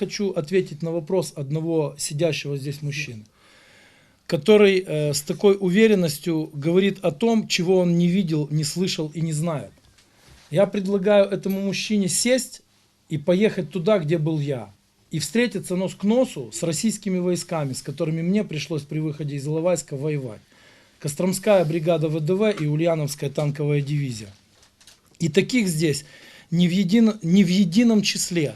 хочу ответить на вопрос одного сидящего здесь мужчины, который э, с такой уверенностью говорит о том, чего он не видел, не слышал и не знает. Я предлагаю этому мужчине сесть и поехать туда, где был я. И встретиться нос к носу с российскими войсками, с которыми мне пришлось при выходе из Иловайска воевать. Костромская бригада ВДВ и Ульяновская танковая дивизия. И таких здесь не в, един, не в едином числе.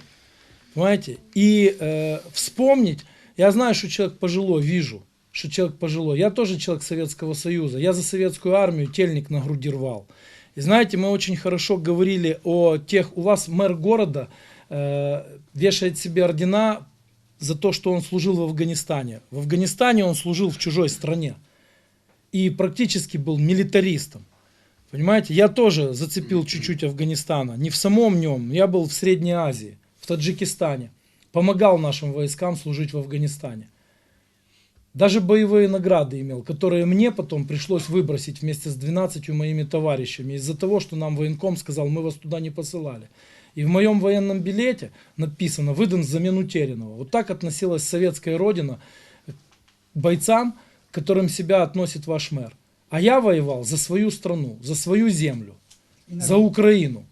Понимаете? И э, вспомнить, я знаю, что человек пожилой, вижу, что человек пожилой. Я тоже человек Советского Союза. Я за советскую армию тельник на груди рвал. И знаете, мы очень хорошо говорили о тех, у вас мэр города э, вешает себе ордена за то, что он служил в Афганистане. В Афганистане он служил в чужой стране. И практически был милитаристом. Понимаете, я тоже зацепил чуть-чуть Афганистана. Не в самом нем, я был в Средней Азии, в Таджикистане. Помогал нашим войскам служить в Афганистане. Даже боевые награды имел, которые мне потом пришлось выбросить вместе с 12 моими товарищами из-за того, что нам военком сказал, мы вас туда не посылали. И в моем военном билете написано «выдан взамен утерянного». Вот так относилась советская родина к бойцам, к которым себя относит ваш мэр. А я воевал за свою страну, за свою землю, за Украину.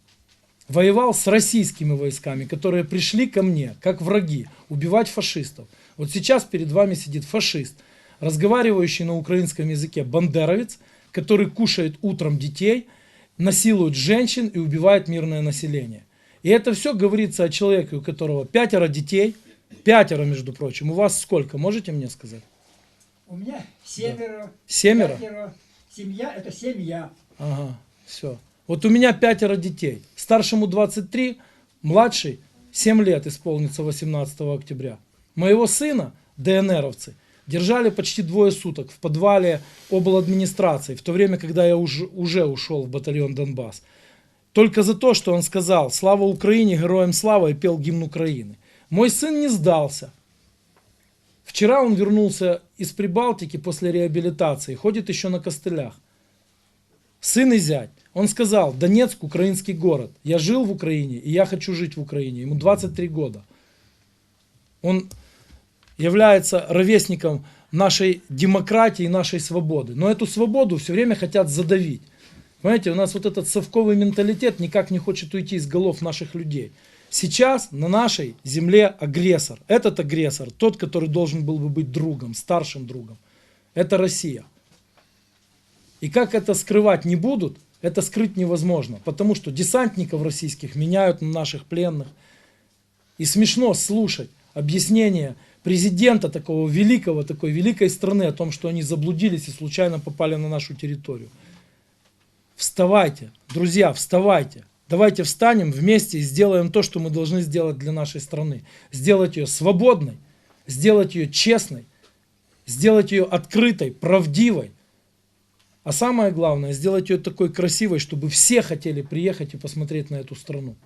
Воевал с российскими войсками, которые пришли ко мне, как враги, убивать фашистов. Вот сейчас перед вами сидит фашист, разговаривающий на украинском языке бандеровец, который кушает утром детей, насилует женщин и убивает мирное население. И это все говорится о человеке, у которого пятеро детей, пятеро, между прочим. У вас сколько, можете мне сказать? У меня семеро. Да. Семеро? Пятеро. Семья – это семья. Ага, все. Вот у меня пятеро детей. Старшему 23, младший 7 лет исполнится 18 октября. Моего сына, ДНРовцы, держали почти двое суток в подвале обл. администрации, в то время, когда я уже, уже ушел в батальон Донбасс. Только за то, что он сказал «Слава Украине, героям слава» и пел гимн Украины. Мой сын не сдался. Вчера он вернулся из Прибалтики после реабилитации, ходит еще на костылях. Сын и зять. Он сказал, Донецк украинский город. Я жил в Украине, и я хочу жить в Украине. Ему 23 года. Он является ровесником нашей демократии нашей свободы. Но эту свободу все время хотят задавить. Понимаете, у нас вот этот совковый менталитет никак не хочет уйти из голов наших людей. Сейчас на нашей земле агрессор. Этот агрессор, тот, который должен был бы быть другом, старшим другом, это Россия. И как это скрывать не будут, это скрыть невозможно. Потому что десантников российских меняют на наших пленных. И смешно слушать объяснение президента такого великого, такой великой страны о том, что они заблудились и случайно попали на нашу территорию. Вставайте, друзья, вставайте. Давайте встанем вместе и сделаем то, что мы должны сделать для нашей страны. Сделать ее свободной, сделать ее честной, сделать ее открытой, правдивой. А самое главное, сделать ее такой красивой, чтобы все хотели приехать и посмотреть на эту страну.